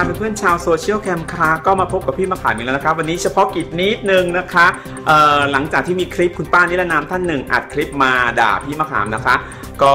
ค่ะเพื่อนๆชาวโซเชียลแคมค่ะก็มาพบกับพี่มะขามอีกแล้วนะครับ วันนี้เฉพาะกิจนิดนึงนะคะหลังจากที่มีคลิปคุณป้านิรนามท่านหนึ่งอัดคลิปมาด่าพี่มะขามนะคะ ก็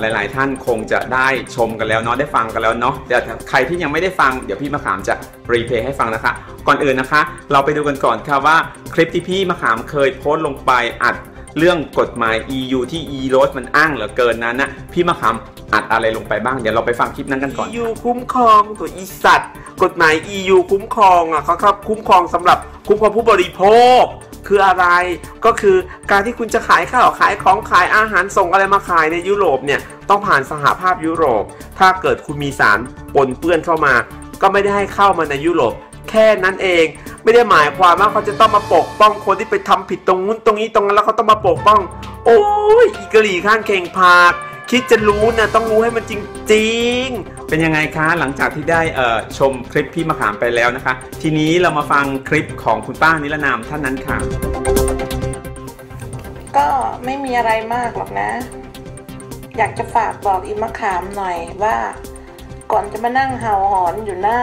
หลาย ๆ ท่านคงจะได้ชมกันแล้วเนาะได้ฟังกันแล้วเนาะแต่ใครที่ยังไม่ได้ฟังเดี๋ยวพี่มะขามจะรีเพย์ให้ฟังนะคะ ก่อนอื่นนะคะ เราไปดูกันก่อนค่ะว่าคลิปที่พี่มะขามเคยโพสต์ลงไปอัด เรื่องกฎหมาย EU ที่ e r o s มันอ้างเหลือเกินนั้นนะพี่มะขามอัดอะไรลงไปบ้าง เดี๋ยวเราไปฟังคลิปนั้นกันก่อน EU คุ้มครองตัวอีสัตว์ กฎหมาย EU คุ้มครองอะเขาครับคุ้มครองสำหรับคุ้มครองผู้บริโภค คืออะไรก็คือการที่คุณจะขายข้าวขายของขายอาหารส่งอะไรมาขายในยุโรปเนี่ยต้องผ่านสหภาพยุโรป ถ้าเกิดคุณมีสารปนเปื้อนเข้ามา ก็ไม่ได้ให้เข้ามาในยุโรป แค่นั้นเอง ไม่ได้หมายความว่าเขาจะต้องมาปกป้องคนที่ไปทำผิดตรงนู้นตรงนี้ตรงนั้นแล้วเขาต้องมาปกป้อง โอ้ยอีกรีข้างเข่งพากคิดจะรู้นะต้องรู้ให้มันจริง ๆ เป็นยังไงคะหลังจากที่ได้เอ่อชมคลิปพี่มะขามไปแล้วนะคะ ทีนี้เรามาฟังคลิปของคุณป้านิรนามท่านนั้นค่ะ ก็ไม่มีอะไรมากหรอกนะ อยากจะฝากบอกอิมะขามหน่อยว่า ก่อนจะมานั่งเห่าหอนอยู่หน้า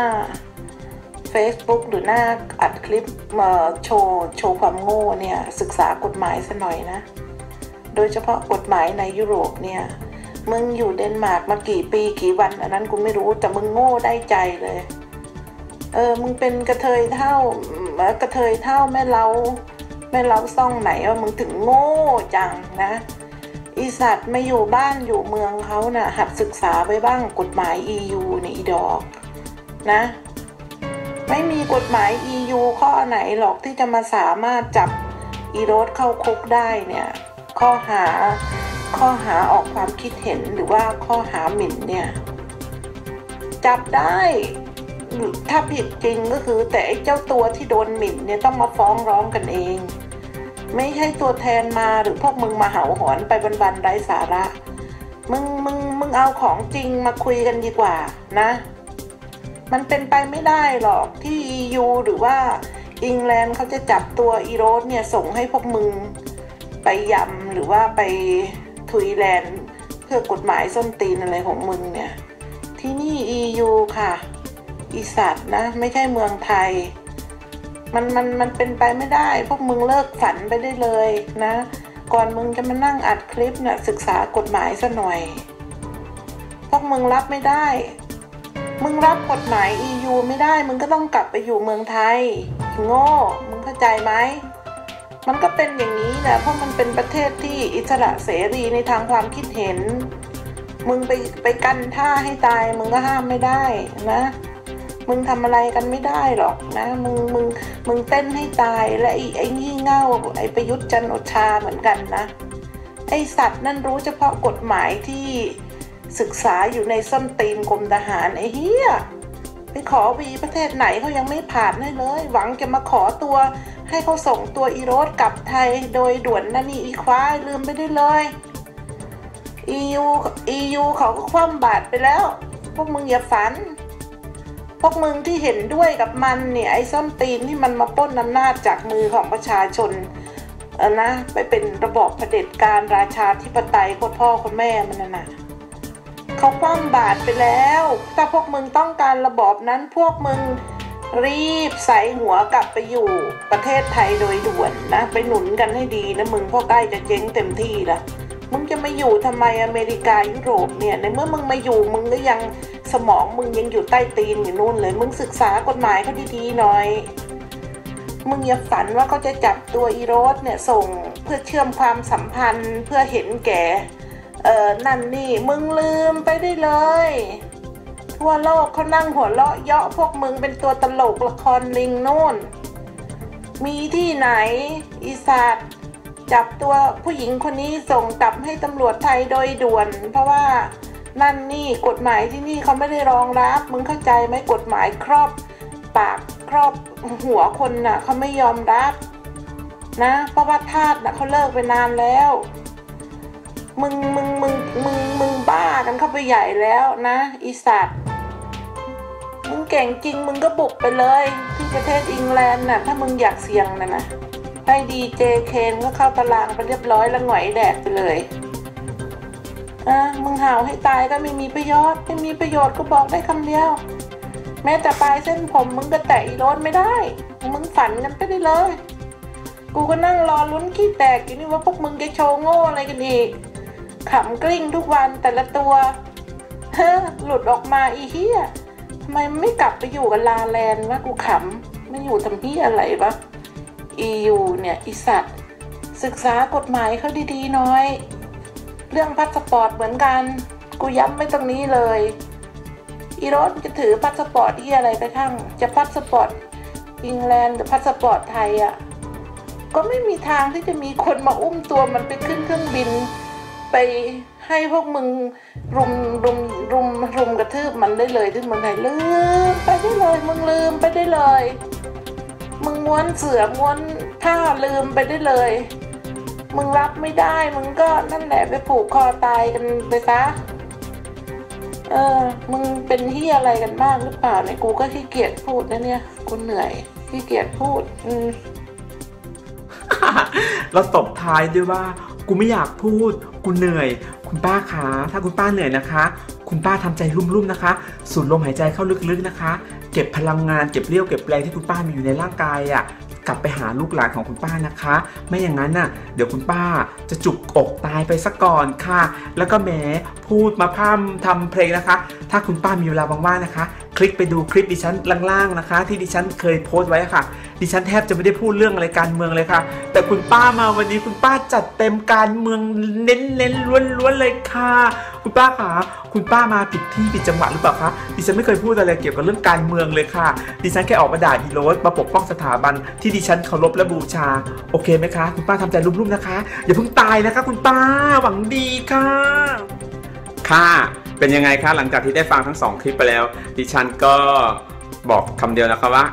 Facebook หรือหน้าอัดคลิปมาโชว์โชว์ความโง่เนี่ย ศึกษากฎหมายซะหน่อยนะ โดยเฉพาะกฎหมายในยุโรปเนี่ยมึงอยู่เดนมาร์กมากี่ปีกี่วัน อันนั้นกูไม่รู้แต่มึงโง่ได้ใจเลย เออมึงเป็นกระเทยเท่ากระเทยเท่าแม่เราแม่เราซ่องไหนว่ามึงถึงโง่จังนะอีสัตว์ไม่อยู่บ้านอยู่เมืองเขานะ่ะหัดศึกษาไปบ้างกฎหมาย EU ในอีดอก นะ ไม่มีกฎหมาย EU ข้อไหนหรอกที่จะมาสามารถจับอีโรสเข้าคุกได้เนี่ย ข้อหาข้อหาออกความคิดเห็นหรือว่าข้อหาหมิ่นเนี่ย จับได้ ถ้าผิดจริงก็คือแต่ไอ้เจ้าตัวที่โดนหมิ่นเนี่ยต้องมาฟ้องร้องกันเอง ไม่ใช่ตัวแทนมาหรือพวกมึงมาเห่าหอนไปบันๆไร้สาระ มึงมึงมึงเอาของจริงมาคุยกันดีกว่านะ มันเป็นไปไม่ได้หรอกที่ EU หรือว่าอังกฤษเขาจะจับตัวอีโรสเนี่ยส่งให้พวกมึงไปยำหรือว่าไปทุยแลนด์เพื่อกฎหมายส้นตีนอะไรของมึงเนี่ย ที่นี่ EU ค่ะ อีสัตว์นะ ไม่ใช่เมืองไทย มันมันมันเป็นไปไม่ได้ พวกมึงเลิกฝันไปได้เลยนะ ก่อนมึงจะมานั่งอัดคลิปเนี่ยศึกษากฎหมายซะหน่อย พวกมึงรับไม่ได้ มึงรับกฎหมาย EU ไม่ได้ มึงก็ต้องกลับไปอยู่เมืองไทยโง่ มึงเข้าใจไหม มันก็เป็นอย่างนี้แหละ เพราะมันเป็นประเทศที่อิสระเสรีในทางความคิดเห็น มึงไปไปกันท่าให้ตาย มึงก็ห้ามไม่ได้นะ มึงทำอะไรกันไม่ได้หรอกนะ มึงมึงมึงเต้นให้ตายและไอ้ไอ้งี่เง่าไอ้ประยุทธ์จันโอชาเหมือนกันนะ ไอสัตว์นั่นรู้เฉพาะกฎหมายที่ ศึกษาอยู่ในส้นตีนกรมทหารไอ้เฮียไปขอวีประเทศไหนเขายังไม่ผ่านให้เลย หวังจะมาขอตัว ให้เขาส่งตัวอีโรสกลับไทยโดยด่วนนั่นนี่อีควายลืมไปได้เลย EU EU เขาก็คว่ำบาตรไปแล้ว พวกมึงอย่าฝัน พวกมึงที่เห็นด้วยกับมันเนี่ยไอ้ส้นตีนที่มันมาป้นอำนาจจากมือของประชาชนเออนะไปเป็นระบอบเผด็จการราชาธิปไตยโคตรพ่อโคตรแม่มันน่ะนะ เขาคว่ำบาตรไปแล้ว ถ้าพวกมึงต้องการระบอบนั้นพวกมึงรีบใส่หัวกลับไปอยู่ประเทศไทยโดยด่วนนะ ไปหนุนกันให้ดีนะมึงพราะใกล้จะเจ๊งเต็มที่ละมึงจะมาอยู่ทำไมอเมริกายุโรปเนี่ยในเมื่อมึงมาอยู่มึงก็ยังสมองมึงยังอยู่ใต้ตีนอยู่นู่นเลย มึงศึกษากฎหมายเขาดีๆหน่อย มึงอย่าฝันว่าเขาจะจับตัวอีโรสเนี่ยส่งเพื่อเชื่อมความสัมพันธ์เพื่อเห็นแก่ เออนั่นนี่มึงลืมไปได้เลย ทั่วโลกเขานั่งหัวเราะเยาะพวกมึงเป็นตัวตลกละครลิงโน่น มีที่ไหน อีสัตว์จับตัวผู้หญิงคนนี้ส่งกลับให้ตำรวจไทยโดยด่วน เพราะว่านั่นนี่กฎหมายที่นี่เขาไม่ได้รองรับ มึงเข้าใจไหมกฎหมายครอบปากครอบหัวคนน่ะเขาไม่ยอมรับ นะเพราะว่าทาสน่ะเขาเลิกไปนานแล้ว มึงมึงมึงมึงมึงบ้ากันเข้าไปใหญ่แล้วนะอีสัตว์มึงเก่งจริงมึงก็บุกไปเลย ที่ประเทศอังกฤษน่ะถ้ามึงอยากเสี่ยงนะนะให้ดีเจเคนก็เข้าตารางไปเรียบร้อยแล้วหงอยแดกไปเลยอะมึงห่าวให้ตายก็ไม่มีประโยชน์ไม่มีประโยชน์ก็บอกได้คำเดียว แม้แต่ปลายเส้นผมมึงก็แตะอีโรสไม่ได้ มึงฝันกันไปได้เลย กูก็นั่งรอลุ้นขี้แตกอยู่นี่ว่าพวกมึงจะโชว์โง่อะไรกันอีก ขำกลิ้งทุกวันแต่ละตัว เฮ้อหลุดออกมาอีเฮียทำไมไม่กลับไปอยู่กับลาแลนวะกูขำไม่อยู่ทำเฮียอะไรวะอียูเนี่ยอีสัตว์ ศึกษากฎหมายเขาดีๆน้อย เรื่องพาสปอร์ตเหมือนกัน กูย้ำไว้ตรงนี้เลย อีโรสจะถือพาสปอร์ตที่อะไรไปทั้งจะพาสปอร์ตอังแลนด์หรือพาสปอร์ตไทยอะ่ะก็ไม่มีทางที่จะมีคนมาอุ้มตัวมันไปขึ้นเครื่องบิน ไปให้พวกมึงรุมรุมรุมรุมกระทืบมันได้เลยที่เมืองไทยลืมไปได้เลยมึงลืมไปได้เลย มึงม้วนเสือม้วนผ้าลืมไปได้เลย มึงรับไม่ได้มึงก็นั่นแหละไปผูกคอตายกันไปซะเออ มึงเป็นที่อะไรกันมากหรือเปล่าเนี่ยกูก็ขี้เกียจพูดนะเนี่ยกูเหนื่อยขี้เกียจพูด อืมแล้วตบท้ายด้วยว่า กูไม่อยากพูด กูเหนื่อย คุณป้าคะ ถ้าคุณป้าเหนื่อยนะคะ คุณป้าทำใจรุ่มๆนะคะ สูดลมหายใจเข้าลึกๆนะคะ เก็บพลังงาน เก็บเรี่ยว เก็บแรงที่คุณป้ามีอยู่ในร่างกายอะ กลับไปหาลูกหลานของคุณป้านะคะ ไม่อย่างนั้นน่ะ เดี๋ยวคุณป้าจะจุกอกตายไปซะก่อนค่ะ แล้วก็แหมพูดมาพร่ำทำเพลงนะคะ ถ้าคุณป้ามีเวลาว่างๆนะคะ ลิกไปดูคลิปดิฉันล่างๆนะคะ ที่ดิฉันเคยโพสต์ไว้ค่ะ ดิฉันแทบจะไม่ได้พูดเรื่องอะไรการเมืองเลยค่ะ แต่คุณป้ามาวันนี้คุณป้าจัดเต็มการเมืองเน้นๆล้วนๆเลยค่ะ คุณป้าคะคุณป้ามาผิดที่ผิดจังหวะหรือเปล่าคะดิฉันไม่เคยพูดอะไรเกี่ยวกับเรื่องการเมืองเลยค่ะ ดิฉันแค่ออกมาด่าอีโรสมาปกป้องสถาบันที่ดิฉันเคารพและบูชา โอเคไหมคะ คุณป้าทำใจรุ่มๆนะคะ อย่าเพิ่งตายนะคะ คุณป้าหวังดีค่ะ ค่ะ เป็นยังไงคะหลังจากที่ได้ฟังทั้งสองคลิปไปแล้ว ดิฉันก็บอกคำเดียวนะครับว่า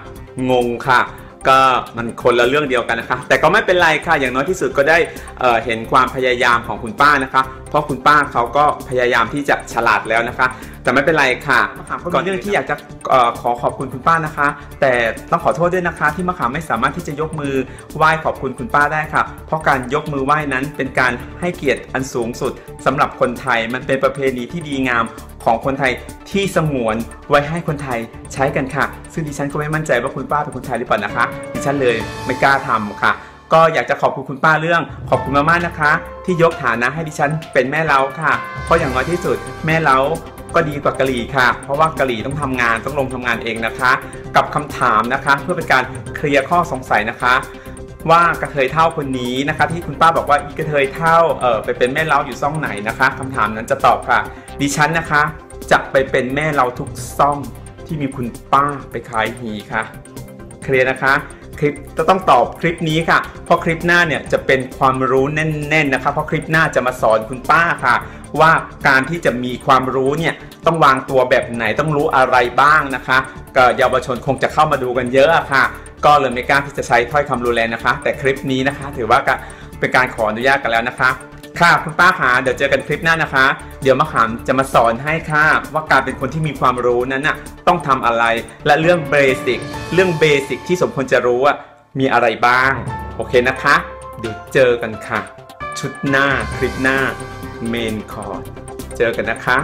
งงค่ะ ก็มันคนละเรื่องเดียวกันนะคะ แต่ก็ไม่เป็นไรค่ะ อย่างน้อยที่สุดก็ได้เอ่อเห็นความพยายามของคุณป้านะคะ เพราะคุณป้าเขาก็พยายามที่จะฉลาดแล้วนะคะ แต่ไม่เป็นไรค่ะก่อนเรื่องที่อยากจะเอ่อขอขอบคุณคุณป้านะคะ แต่ต้องขอโทษด้วยนะคะ ที่มะขามไม่สามารถที่จะยกมือไหว้ขอบคุณคุณป้าได้ค่ะ เพราะการยกมือไหว้นั้นเป็นการให้เกียรติอันสูงสุดสำหรับคนไทยมันเป็นประเพณีที่ดีงาม ของคนไทยที่สงวนไว้ให้คนไทยใช้กันค่ะ ซึ่งดิฉันก็ไม่มั่นใจว่าคุณป้าเป็นคนไทยหรือเปล่านะคะ ดิฉันเลยไม่กล้าทำค่ะ ก็อยากจะขอบคุณคุณป้าเรื่อง ขอบคุณมากๆนะคะ ที่ยกฐานะให้ดิฉันเป็นแม่เล้าค่ะ เพราะอย่างน้อยที่สุดแม่เล้าก็ดีกว่ากะหรี่ค่ะ เพราะว่ากะหรี่ต้องทำงานต้องลงทำงานเองนะคะ กับคำถามนะคะ เพื่อเป็นการเคลียร์ข้อสงสัยนะคะ ว่ากระเทยเท่าคนนี้นะคะ ที่คุณป้าบอกว่าอีกระเทยเท่าเออไปเป็นแม่เล้าอยู่ซ่องไหนนะคะคำถามนั้นจะตอบค่ะ ดิฉันนะคะจะไปเป็นแม่เล้าทุกซ่องที่มีคุณป้าไปขายหีค่ะ เคลียร์นะคะ คลิปจะต้องตอบคลิปนี้ค่ะ เพราะคลิปหน้าเนี่ยจะเป็นความรู้แน่นๆนะคะ เพราะคลิปหน้าจะมาสอนคุณป้าค่ะ ว่าการที่จะมีความรู้เนี่ยต้องวางตัวแบบไหนต้องรู้อะไรบ้างนะคะก็เยาวชนคงจะเข้ามาดูกันเยอะค่ะ ก็เลยไม่กล้าที่จะใช้ถ้อยคำรุนแรงนะคะ แต่คลิปนี้นะคะ ถือว่าเป็นการขออนุญาตกันแล้วนะคะ ค่ะคุณป้าคะเดี๋ยวเจอกันคลิปหน้านะคะ เดี๋ยวมะขามจะมาสอนให้ค่ะว่าการเป็นคนที่มีความรู้นั้นน่ะต้องทำอะไรและเรื่องเบสิกเรื่องเบสิกที่สมควรจะรู้อะมีอะไรบ้าง โอเคนะคะ เดี๋ยวเจอกันค่ะ ชุดหน้าคลิปหน้าเมนคอร์เจอกันนะคะ